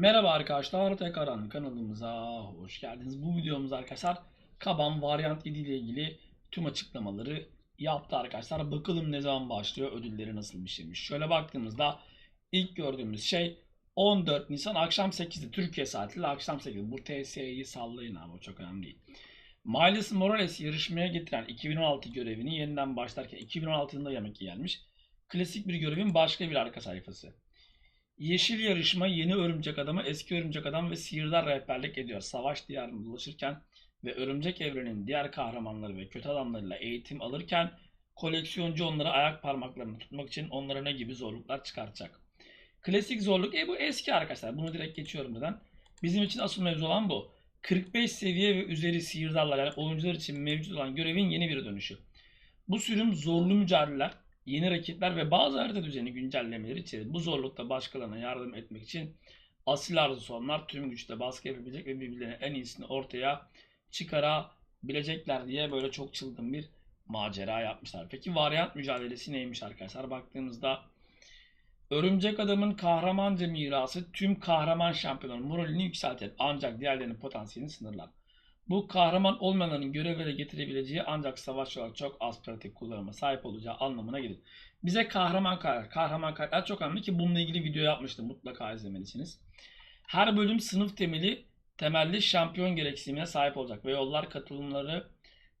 Merhaba arkadaşlar, tekrardan kanalımıza hoş geldiniz. Bu videomuz arkadaşlar Kaban Variant 7 ile ilgili tüm açıklamaları yaptı arkadaşlar. Bakalım ne zaman başlıyor, ödülleri nasıl bir şeymiş. Şöyle baktığımızda ilk gördüğümüz şey 14 Nisan akşam 8'de Türkiye saatiyle akşam 8'de. Bu TSE'yi sallayın abi o çok önemli değil. Miles Morales yarışmaya getiren 2016 görevini yeniden başlarken 2016 yılında yemek gelmiş. Klasik bir görevin başka bir arka sayfası. Yeşil yarışma yeni örümcek adama eski örümcek adam ve sihirdar rehberlik ediyor. Savaş diyarında dolaşırken ve örümcek evrenin diğer kahramanları ve kötü adamlarıyla eğitim alırken koleksiyoncu onları ayak parmaklarını tutmak için onlara ne gibi zorluklar çıkartacak. Klasik zorluk e bu eski arkadaşlar. Bunu direkt geçiyorum neden? Bizim için asıl mevzu olan bu. 45 seviye ve üzeri sihirdarlar yani oyuncular için mevcut olan görevin yeni bir dönüşü. Bu sürüm zorlu mücadeleler, yeni rakipler ve bazı harita düzeni güncellemeleri içerir. Bu zorlukta başkalarına yardım etmek için asil arzusu olanlar tüm güçle baskı yapabilecek ve birbirlerine en iyisini ortaya çıkarabilecekler diye böyle çok çılgın bir macera yapmışlar. Peki varyant mücadelesi neymiş arkadaşlar? Baktığımızda Örümcek Adam'ın kahramanca mirası tüm kahraman şampiyonların moralini yükseltir ancak diğerlerinin potansiyelini sınırlar. Bu kahraman olmayanların görevlere getirebileceği ancak savaşçılar çok az pratik kullanıma sahip olacağı anlamına gelir. Bize kahraman karakter, kahraman karakter çok önemli ki bununla ilgili video yapmıştım mutlaka izlemelisiniz. Her bölüm sınıf temeli temelli şampiyon gereksinimine sahip olacak ve yollar katılımları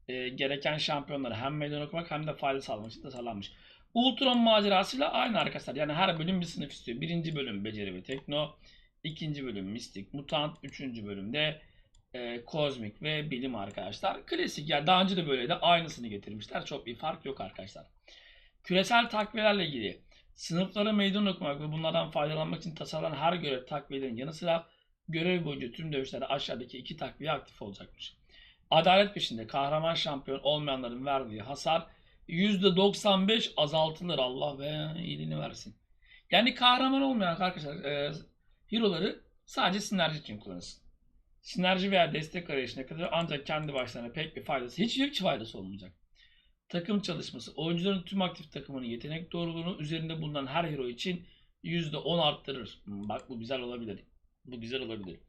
e, gereken şampiyonları hem meydan okumak hem de fayda sağlamak için tasarlanmış. Ultron macerasıyla aynı arkadaşlar. Yani her bölüm bir sınıf istiyor. Birinci bölüm beceri ve tekno. ikinci bölüm mistik, mutant. Üçüncü bölümde e, kozmik ve bilim arkadaşlar. Klasik yani daha önce de böyleydi. Aynısını getirmişler. Çok bir fark yok arkadaşlar. Küresel takviyelerle ilgili sınıflara meydan okumak ve bunlardan faydalanmak için tasarlanan her görev takviyelerin yanı sıra görev boyunca tüm dövüşlerde aşağıdaki iki takviye aktif olacakmış. Adalet peşinde kahraman şampiyon olmayanların verdiği hasar %95 azaltılır Allah ve iyiliğini versin. Yani kahraman olmayan arkadaşlar e, hero'ları sadece sinerji için kullanırsın. Sinerji veya destek arayışına kadar ancak kendi başlarına pek bir faydası, hiç hiç faydası olmayacak. Takım çalışması, oyuncuların tüm aktif takımının yetenek doğruluğunu üzerinde bulunan her hero için %10 arttırır. Hmm, Bak bu güzel olabilir. Bu güzel olabilir.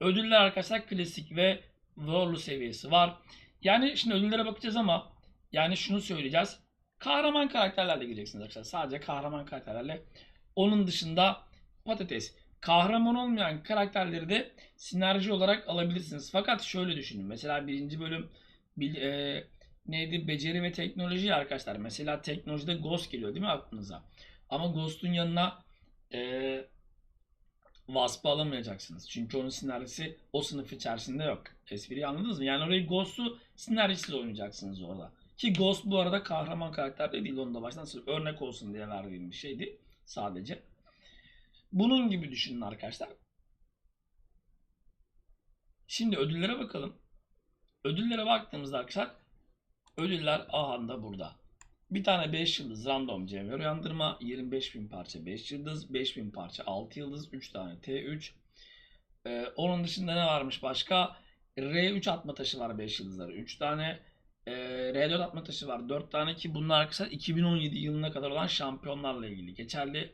Ödüller arkadaşlar klasik ve zorlu seviyesi var. Yani şimdi ödüllere bakacağız ama yani şunu söyleyeceğiz. Kahraman karakterlerle gireceksiniz arkadaşlar. Sadece kahraman karakterlerle. Onun dışında patates. Kahraman olmayan karakterleri de sinerji olarak alabilirsiniz. Fakat şöyle düşünün. Mesela birinci bölüm bil- e, neydi? Beceri ve teknoloji arkadaşlar. Mesela teknolojide Ghost geliyor değil mi aklınıza? Ama Ghost'un yanına e, Wasp'ı alamayacaksınız. Çünkü onun sinerjisi o sınıf içerisinde yok. Espriyi anladınız mı? Yani orayı Ghost'u sinerjisiz oynayacaksınız orada. Ki Ghost bu arada kahraman karakter de değil. Onu da baştan sırf örnek olsun diye verdiğim bir şeydi. Sadece. Bunun gibi düşünün arkadaşlar. Şimdi ödüllere bakalım. Ödüllere baktığımızda arkadaşlar ödüller aha da burada. Bir tane 5 yıldız random cevher uyandırma, 25.000 parça 5 yıldız, 5.000 parça 6 yıldız, 3 tane T3. Ee, onun dışında ne varmış başka? R3 atma taşı var 5 yıldızları 3 tane. Ee, R4 atma taşı var 4 tane ki bunlar arkadaşlar 2017 yılına kadar olan şampiyonlarla ilgili geçerli.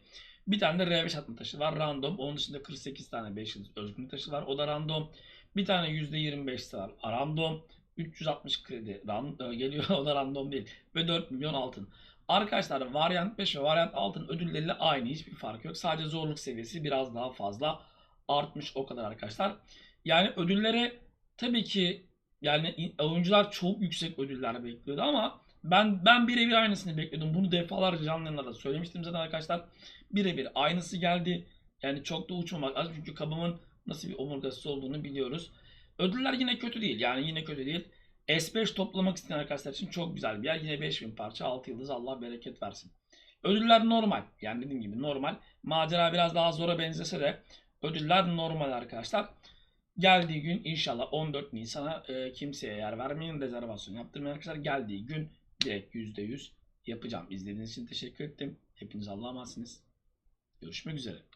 Bir tane de R5 atma taşı var random. Onun dışında 48 tane 5 yıldız özgürlük taşı var. O da random. Bir tane %25'si var random. 360 kredi ran- geliyor o da random değil. Ve 4 milyon altın. Arkadaşlar Variant 5 ve Variant altın ödülleriyle aynı. Hiçbir fark yok. Sadece zorluk seviyesi biraz daha fazla artmış o kadar arkadaşlar. Yani ödüllere tabii ki yani oyuncular çok yüksek ödüller bekliyordu ama ben ben birebir aynısını bekliyordum. Bunu defalarca canlı yayınlarda söylemiştim zaten arkadaşlar. Birebir aynısı geldi. Yani çok da uçmamak az çünkü kabımın nasıl bir omurgası olduğunu biliyoruz. Ödüller yine kötü değil. Yani yine kötü değil. S5 toplamak isteyen arkadaşlar için çok güzel bir yer. Yine 5000 parça 6 yıldız Allah bereket versin. Ödüller normal. Yani dediğim gibi normal. Macera biraz daha zora benzese de ödüller normal arkadaşlar. Geldiği gün inşallah 14 Nisan'a e, kimseye yer vermeyin. Rezervasyon yaptırmayın arkadaşlar. Geldiği gün direkt %100 yapacağım. İzlediğiniz için teşekkür ettim. Hepiniz Allah'a emanetsiniz. Görüşmek üzere.